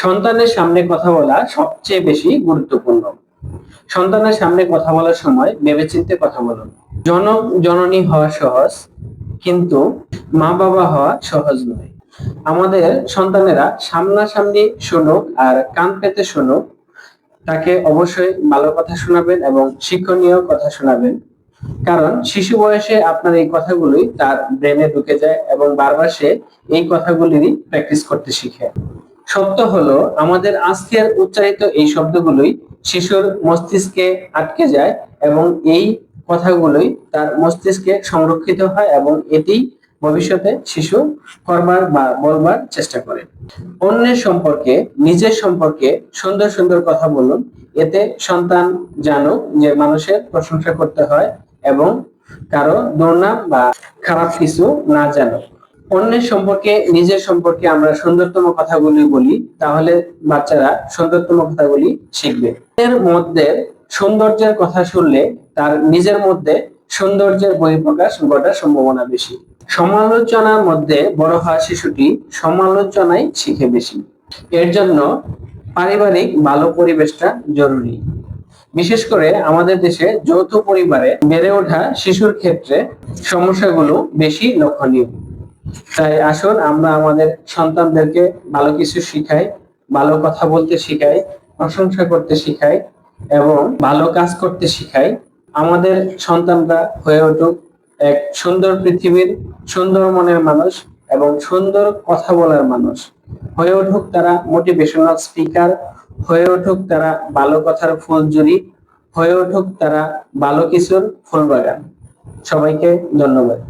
সন্তানের সামনে কথা বলা সবচেয়ে বেশি গুরুত্বপূর্ণ। সন্তানের সামনে কথা বলার সময় ভেবেচিন্তে কথা বলুন। জনক জননী হওয়া সহজ, কিন্তু মা বাবা হওয়া সহজ নয়। আমাদের সন্তানেরা সামনাসামনি শুনুক আর কান পেতে শুনুক, তাকে অবশ্যই ভালো কথা শোনাবেন এবং শিক্ষণীয় কথা শোনাবেন। কারণ শিশু বয়সে আপনার এই কথাগুলোই তার ব্রেনে ঢুকে যায় এবং বারবার সে এই কথাগুলিরই প্র্যাকটিস করতে শিখে। সত্য হলো, আমাদের আজকের উচ্চারিত এই শব্দগুলোই শিশুর মস্তিষ্কে আটকে যায় এবং এই কথাগুলোই তার মস্তিষ্কে সংরক্ষিত হয় এবং এটি ভবিষ্যতে শিশু করবার বা বলবার চেষ্টা করে। অন্যের সম্পর্কে, নিজের সম্পর্কে সুন্দর সুন্দর কথা বলুন, এতে সন্তান জানুক যে মানুষের প্রশংসা করতে হয় এবং কারও দুর্নাম বা খারাপ কিছু না জানুক। অন্যের সম্পর্কে, নিজের সম্পর্কে আমরা সুন্দরতম কথাগুলি বলি, তাহলে বাচ্চারা সুন্দরতম কথাগুলি শিখবে। এর মধ্যে সৌন্দর্যের কথা শুনলে তার নিজের মধ্যে সৌন্দর্যের বহিঃপ্রকাশ ঘটার সম্ভাবনা বেশি। সমালোচনার মধ্যে বড় হওয়া শিশুটি সমালোচনাই শিখে বেশি। এর জন্য পারিবারিক ভালো পরিবেশটা জরুরি। বিশেষ করে আমাদের দেশে যৌথ পরিবারে বেড়ে ওঠা শিশুর ক্ষেত্রে সমস্যাগুলো বেশি লক্ষণীয়। তাই আসুন আমরা আমাদের সন্তানদেরকে ভালো কিছু শিখাই, ভালো কথা বলতে শিখাই, প্রশংসা করতে শিখাই এবং ভালো কাজ করতে শিখাই। আমাদের সন্তানরা হয়ে উঠুক এক সুন্দর পৃথিবীর সুন্দর মনের মানুষ এবং সুন্দর কথা বলার মানুষ। হয়ে উঠুক তারা মোটিভেশনাল স্পিকার হয়ে উঠুক তারা ভালো কথার ফুলজুরি হয়ে উঠুক তারা ভালো কিছুর ফুল বাগান। সবাইকে ধন্যবাদ।